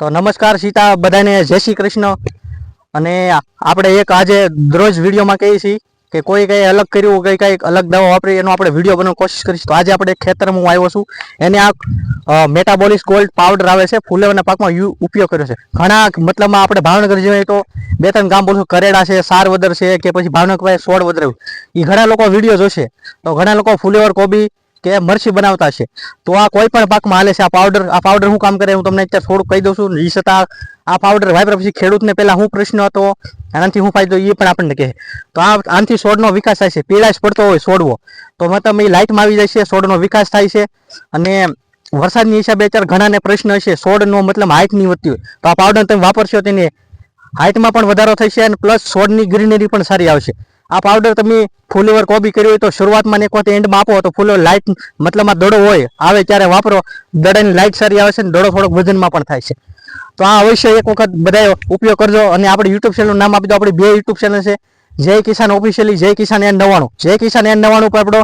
તો નમસ્કાર સીતા, બધાને જય શ્રી કૃષ્ણ. અને આપણે એક આજે દરરોજ વિડીયોમાં કહીએ છીએ કે કોઈ કંઈ અલગ કર્યું, કંઈ કંઈક અલગ દવા વાપરી, એનો આપણે વીડિયો બનાવવાની કોશિશ કરીશું. તો આજે આપણે ખેતરમાં આવ્યો છું. એને આ મેટાબોલિસ ગોલ્ડ પાવડર આવે છે, ફૂલેવાના પાકમાં યુ, ઉપયોગ કર્યો છે. ઘણા મતલબમાં આપણે ભાવનગર જોઈએ તો બે ત્રણ ગામ બોલશું કરેડા છે, સારવદર છે, કે પછી ભાવનગર સોળ વધર એ ઘણા લોકો વીડિયો જોશે. તો ઘણા લોકો ફૂલેવર કોબી કે મરચી બનાવતા છે તો આ કોઈ પણ પાકમાં હાલે છે, આ પાવડર આ પાવડર શું કામ કરે, હું તમને અત્યારે થોડુંક કહી દઉં છું. એ છતાં આ પાવડર વાપર્યા પછી ખેડૂતને પહેલાં શું પ્રશ્ન હતો, આનાથી શું ફાયદો એ પણ આપણને કહે. તો આ આનાથી છોડનો વિકાસ થાય છે. પીળાશ પડતો હોય છોડવો તો મતલબ એ લાઇટમાં આવી જાય છે છોડનો વિકાસ થાય છે. અને વરસાદની હિસાબે અત્યારે ઘણાને પ્રશ્ન હશે છોડનો મતલબ હાઇટ નહીં વધતી હોય. તો આ પાવડર તમે વાપરશો તેની હાઇટમાં પણ વધારો થશે અને પ્લસ છોડની ગ્રીનરી પણ સારી આવશે. આ પાવડર તમે ફૂલેવર કોબી કર્યું હોય તો શરૂઆતમાં એક વખત એન્ડમાં આપો, તો ફૂલો લાઇટ મતલબમાં દડો હોય, આવે ત્યારે વાપરો. દડાની લાઇટ સારી આવે છે અને દડો થોડોક વજનમાં પણ થાય છે. તો આ અવશ્ય એક વખત બધાએ ઉપયોગ કરજો અને આપણે યુટ્યુબ ચેનલનું નામ આપી દો. આપણી બે યુટ્યુબ ચેનલ છે. જય કિસાન ઓફિશિયલી જય કિસાન એન નવાણું. જય કિસાન એન નવાણું પર આપણો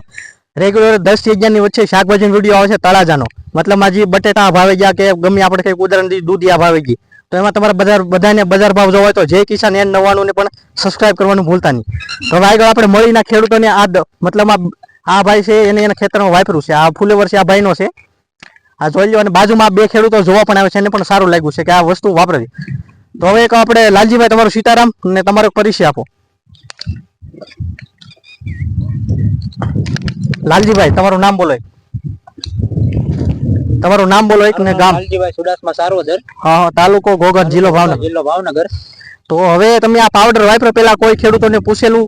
રેગ્યુલર દસ અગિયારની વચ્ચે શાકભાજીનો વીડિયો આવે છે તળાજાનો. મતલબમાં આજે બટેટા ભાવે ગયા કે ગમે આપણે કંઈક ઉદાહરણ દૂધિયા ભાવે ગઈ. તો એમાં તમારે બજાર બધાને બજાર ભાવ જોવા હોય તો જે કિસાન એન નવ્વાણું ને પણ સબસ્ક્રાઇબ કરવાનું ભૂલતા નહીં તો આગળ આપણે મળીના ખેડૂતોને આ મતલબ આ ભાઈ છે એને એના ખેતરમાં વાપર્યું છે. આ ફૂલેવર છે આ ભાઈનો છે. આ જોઈ લો અને બાજુમાં બે ખેડૂતો જોવા પણ આવે છે એને પણ સારું લાગ્યું છે કે આ વસ્તુ વાપરવી તો હવે એક આપણે લાલજીભાઈ, તમારું સીતારામ ને તમારો પરિચય આપો. લાલજીભાઈ, તમારું નામ બોલો એક. તમારું નામ બોલો એક ને ગામ. લાલજીભાઈ સુડાસમા સારોદર હા હા, તાલુકો ગોગર જિલ્લો ભાવનગર. જિલ્લો ભાવનગર. તો હવે તમે આ પાવડર વાપરો પેલા કોઈ ખેડૂતોને પૂછેલું?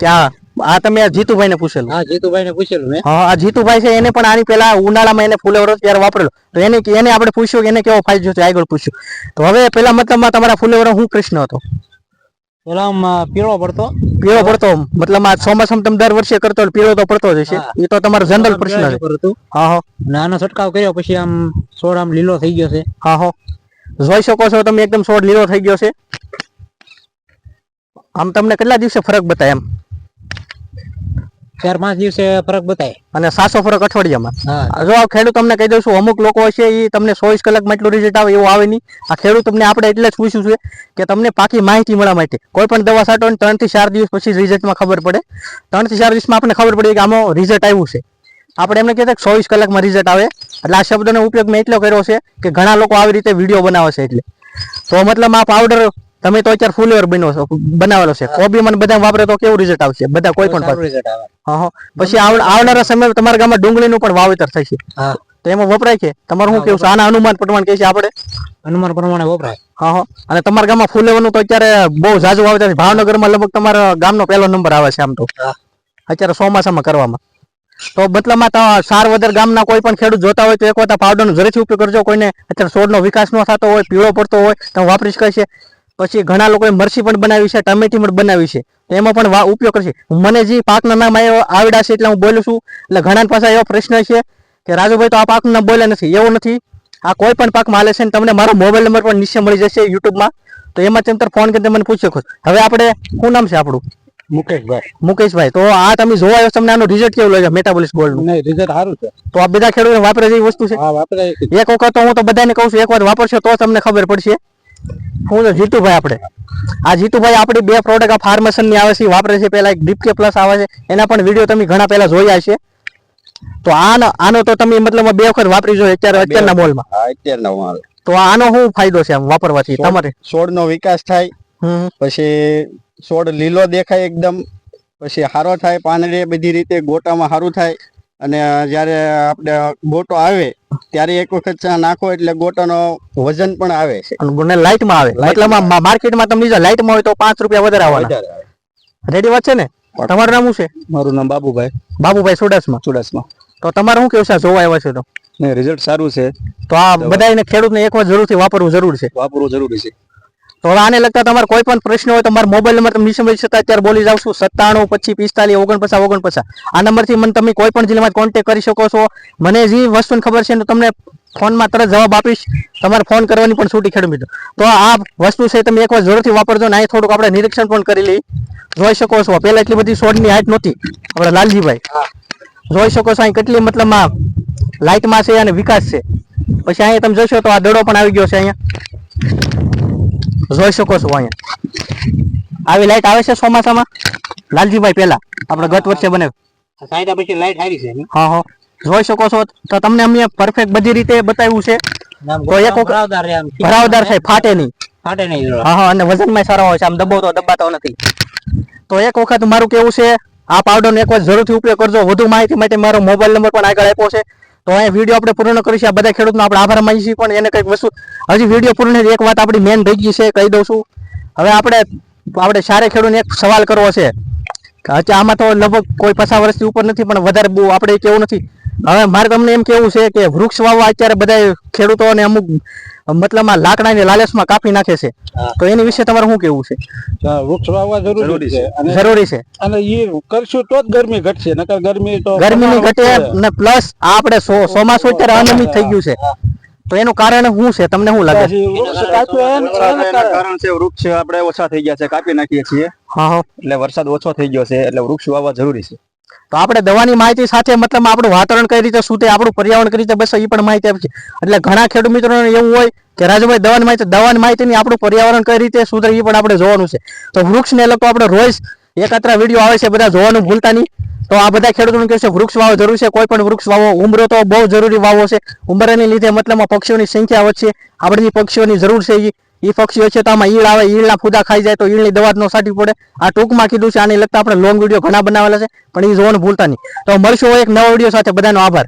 કે આ આ તમે આ જીતુભાઈ ને પૂછેલું? હા જીતુભાઈ ને પૂછેલું મેં. હા આ જીતુભાઈ છે એને પણ આની પેલા ઉનાળામાં એને ફુલેવરો ત્યારે વાપરેલો. તો એને એને આપણે પૂછ્યું કે એને કેવો ફાયદો છે? આગળ પૂછ્યું. તો હવે પેલા મતલબમાં તમારા ફૂલેવર હું કૃષ્ણ હતો. પીળો પડતો. પીળો પડતો મતલબ આ ચોમાસામાં તમે દર વર્ષે કરતો હોય, પીળો તો પડતો જ હશે. એ તો તમારો જનરલ પ્રશ્ન છે. હા હો. અને આનો છંટકાવ કર્યો પછી આમ છોડ આમ લીલો થઈ ગયો છે. હા હો. જોઈ શકો છો તમે એકદમ છોડ લીલો થઈ ગયો છે. આમ તમને કેટલા દિવસે ફરક બતાય એમ? ચાર પાંચ દિવસે ફરક બતાય. અને સાસો ફરક અઠવાડિયામાં. જો આ ખેડૂત તમને કહી દઉં છું અમુક લોકો હશે એ તમને ચોવીસ કલાકમાં એટલું રિઝલ્ટ આવે એવું આવે નહીં. આ ખેડૂત તમને આપણે એટલે જ પૂછ્યું છે કે તમને પાકી માહિતી મળવા માટે. કોઈ પણ દવા છાંટો ને ત્રણથી ચાર દિવસ પછી રિઝલ્ટમાં ખબર પડે. ત્રણથી ચાર દિવસમાં આપણને ખબર પડે કે આમાં રિઝલ્ટ આવ્યું છે. આપણે એમને કહેતા કે ચોવીસ કલાકમાં રિઝલ્ટ આવે. એટલે આ શબ્દનો ઉપયોગ મેં એટલો કર્યો છે કે ઘણા લોકો આવી રીતે વીડિયો બનાવે છે એટલે. તો મતલબ આ પાવડર તમે તો અત્યારે ફૂલેવર બન્યો છો બનાવેલો છે. કોબી મને બધા વાપરે તો કેવું રિઝલ્ટ આવશે? બધા કોઈ પણ રિઝલ્ટ આવે. હા પછી આવનારા સમયમાં તમારા ગામમાં ડુંગળીનું પણ વાવેતર થશે તો એમાં વપરાય છે? તમારું શું કેવું છે? આના અનુમાન પ્રમાણે કહે છે આપણે? અનુમાન પ્રમાણે વપરાય. હા હા. અને તમારા ગામમાં ફૂલેવાનું તો અત્યારે બહુ ઝાઝુ વાવેતર છે. ભાવનગરમાં લગભગ તમારા ગામનો પહેલો નંબર આવે છે આમ તો. અત્યારે ચોમાસામાં કરવામાં. તો બદલામાં તો સારવદર ગામના કોઈ પણ ખેડૂત જોતા હોય તો એક વખત પાવડરનો જરૂરથી ઉપયોગ કરજો. કોઈને અત્યારે છોડનો વિકાસ ન થતો હોય પીળો પડતો હોય તો વાપરી શકાય છે. પછી ઘણા લોકોએ મરચી પણ બનાવી છે ટમેટી પણ બનાવી છે. તો એમાં પણ ઉપયોગ કરશે. મને જે પાકના નામ આવડ્યા છે એટલે હું બોલું છું. એટલે ઘણા પાસે એવો પ્રશ્ન છે કે રાજુભાઈ તો આ પાકનું નામ બોલે નથી. એવું નથી. આ કોઈ પણ પાકમાં હાલે છે ને તમને મારો મોબાઈલ નંબર પણ નીચે મળી જશે યુટ્યુબમાં. તો એમાં તમે ફોન કરીને મને પૂછી શકો હવે આપણે શું નામ છે આપણું? મુકેશભાઈ. મુકેશભાઈ. તો આ તમે જોવા આવ્યો તમને આનું રિઝલ્ટ કેવું લાગે મેટાબોલિસ ગોલ્ડનું. રિઝલ્ટ સારું છે. તો આ બધા ખેડૂતો વાપરે જેવી વસ્તુ છે? એક વખત તો હું તો બધાને કહું છું એક વાર વાપરશો તો તમને ખબર પડશે. હું તો જીતુભાઈ આપણે. આ જીતુભાઈ આપણી બે પ્રોડક્ટ આ ફાર્મસનની આવે છે વાપરે છે પહેલાં એક ડીપકે પ્લસ આવે છે એના પણ વીડિયો તમે ઘણા પહેલાં જોયા છે તો આનો આનો તો તમે મતલબ બે વખત વાપરી જો અત્યારે અત્યારના મોલમાં અત્યારના માલ તો આનો શું ફાયદો છે આમ વાપરવાથી તમારે? છોડનો વિકાસ થાય પછી છોડ લીલો દેખાય એકદમ પછી હારો થાય પાંદડે બધી રીતે ગોટામાં સારું થાય. અને જ્યારે આપણે ગોટો આવે ત્યારે એક વખત ચા નાખો એટલે ગોટાનો વજન પણ આવે છે. અને લાઇટમાં આવે. મતલબ માર્કેટમાં તમે લીધા લાઇટમાં હોય તો પાંચ રૂપિયા વધારે આવે. રેડી વાત છે ને? તમારું નામ શું છે? મારું નામ બાબુભાઈ. બાબુભાઈ સુડાસમાં. સુડાસમાં. તો તમારે શું કેવું છે? જોવા આવ્યા છે તો. રિઝલ્ટ સારું છે. તો આ બધાને ખેડૂતને એક વાર જરૂરથી વાપરવું જરૂર છે. વાપરવું જરૂરી છે. તો હવે આને લગતા તમારે કોઈ પણ પ્રશ્ન હોય તો મારો મોબાઈલ નંબર તમે નીચે મળી શકતા અત્યારે બોલી જાઉં છું, સત્તાણું પછી પિસ્તાલીસ, ઓગણપચાસ ઓગણપચાસ. આ નંબરથી મને તમે કોઈ પણ જિલ્લામાં કોન્ટેક્ટ કરી શકો છો. મને જે વસ્તુની ખબર છે તમને ફોનમાં તરત જવાબ આપીશ. તમારે ફોન કરવાની પણ છૂટી ખેડૂત મિત્રો. તો આ વસ્તુ છે તમે એકવાર જરૂરથી વાપરજો ને અહીં થોડુંક આપણે નિરીક્ષણ પણ કરી લઈ જોઈ શકો છો. પહેલાં એટલી બધી છોડની હાઈટ નહોતી. આપણે લાલજીભાઈ. જોઈ શકો છો અહીં કેટલી મતલબમાં લાઇટમાં છે અને વિકાસ છે. પછી અહીંયા તમે જોશો તો આ દડો પણ આવી ગયો છે અહીંયા. જોઈ શકો છો અહીંયા. આવી લાઈટ આવે છે ચોમાસામાં? લાલજીભાઈ પેલા આપણે ગત વર્ષે બને સાયદા પછી લાઈટ હારી છે હા હા. જોઈ શકો છો તો તમને અમે પરફેક્ટ બધી રીતે બતાવ્યું છે. તો એક ભરાવદાર છે ફાટે નહીં. ફાટે નહીં હા હા અને વજનમાં સારા હોય છે. આમ દબાવતો દબાતો નથી. તો એક વખત મારું કેવું છે આ પાવડરનો એક વખત જરૂરથી ઉપયોગ કરજો. વધુ માહિતી માટે મારો મોબાઈલ નંબર પણ આગળ આપ્યો છે. તો અહીંયા વીડિયો આપણે પૂર્ણ કરીશું. આ બધા ખેડૂતનો આપણે આભાર છીએ, પણ એને કંઈક વસ્તુ હજી વીડિયો પૂર્ણ એક વાત આપણી મેન રહી ગઈ છે, કહી દઉં છું. હવે આપણે આપણે સારે ખેડૂતને એક સવાલ કરવો છે. આમાં તો લગભગ કોઈ પચાસ વર્ષથી ઉપર નથી, પણ વધારે બહુ આપણે કેવું નથી. હવે મારે તમને એમ કેવું છે કે વૃક્ષ વાવવા અત્યારે બધા ખેડૂતોને અમુક મતલબમાં લાકડાની લાલચમાં કાપી નાખે છે. તો એની વિશે તમારે શું કેવું છે? વૃક્ષ વાવવા જરૂરી છે જરૂરી છે. અને એ કરશું તો જ ગરમી ઘટશે નકર ગરમી તો ગરમીની ઘટે ને પ્લસ આપણે ચોમાસું અત્યારે અનિયમિત થઈ ગયું છે. તો એનું કારણ શું છે? તમને શું લાગે છે? વૃક્ષ કારણ. છે આપણે ઓછા થઈ ગયા છે કાપી નાખીએ છીએ. એટલે વરસાદ ઓછો થઈ ગયો છે એટલે વૃક્ષ વાવવા જરૂરી છે. તો આપણે દવાની માહિતી સાથે મતલબ આપણું વાતાવરણ કઈ રીતે શું આપણું પર્યાવરણ કઈ રીતે બસ એ પણ માહિતી આપી છે એટલે ઘણા ખેડૂત મિત્રોને એવું હોય કે રાજુભાઈ, દવાની માહિતી દવાની માહિતી ની આપણું પર્યાવરણ કઈ રીતે સુધરે એ પણ આપણે જોવાનું છે. તો વૃક્ષને લગતો આપણે રોજ એકત્ર વીડિયો આવે છે, બધા જોવાનું ભૂલતા નહીં. તો આ બધા ખેડૂતોને કહેશે, વૃક્ષ વાવો, જરૂર છે, કોઈ પણ વૃક્ષ વાવો. ઉમરો તો બહુ જરૂરી વાવો છે. ઉંબરાને લીધે મતલબમાં પક્ષીઓની સંખ્યા વધશે, આપણે પક્ષીઓની જરૂર છે ઈ પક્ષીઓ છે તો આમાં ઈળ આવે, ઈળના ફૂદા ખાઈ જાય તો ઈળની દવા નો સાટી પડે. આ ટૂંકમાં કીધું છે, આની લગતા આપણે લોંગ વીડિયો ઘણા બનાવેલા છે, પણ એ જોવાનું ભૂલતા નહીં. તો મળશું એક નવા વીડિયો સાથે, બધાનો આભાર.